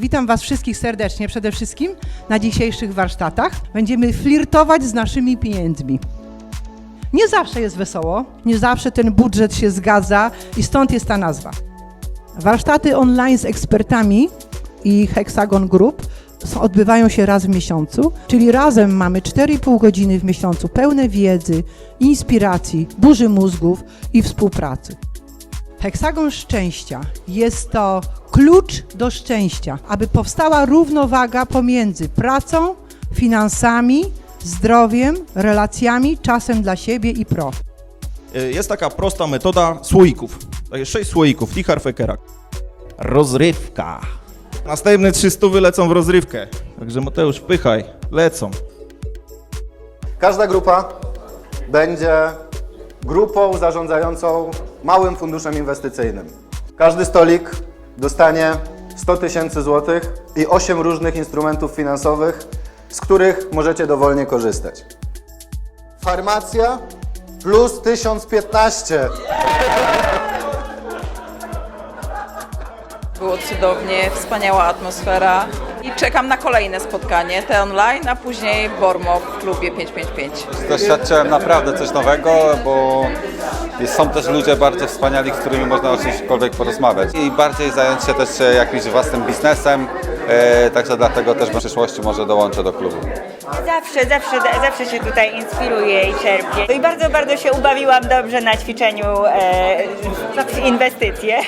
Witam Was wszystkich serdecznie. Przede wszystkim na dzisiejszych warsztatach będziemy flirtować z naszymi pieniędzmi. Nie zawsze jest wesoło, nie zawsze ten budżet się zgadza i stąd jest ta nazwa. Warsztaty online z ekspertami i Hexagon Group odbywają się raz w miesiącu, czyli razem mamy 4,5 godziny w miesiącu pełne wiedzy, inspiracji, burzy mózgów i współpracy. Heksagon szczęścia jest to klucz do szczęścia, aby powstała równowaga pomiędzy pracą, finansami, zdrowiem, relacjami, czasem dla siebie i pro. Y, Jest taka prosta metoda słoików. Jest sześć słoików, Tichar Fekera. Rozrywka. Następne trzy stówy lecą w rozrywkę. Także Mateusz, wpychaj, lecą. Każda grupa będzie grupą zarządzającą małym funduszem inwestycyjnym. Każdy stolik dostanie 100 tysięcy złotych i 8 różnych instrumentów finansowych, z których możecie dowolnie korzystać. Farmacja plus 1015. Było cudownie, wspaniała atmosfera i czekam na kolejne spotkanie, te online, a później Bormo w klubie 555. Doświadczyłem naprawdę coś nowego, bo są też ludzie bardzo wspaniali, z którymi można o czymśkolwiek porozmawiać i bardziej zająć się też e, jakimś własnym biznesem, e, także dlatego też w przyszłości może dołączę do klubu. Zawsze, zawsze, zawsze się tutaj inspiruję i czerpię. I bardzo, bardzo się ubawiłam dobrze na ćwiczeniu e, w inwestycje.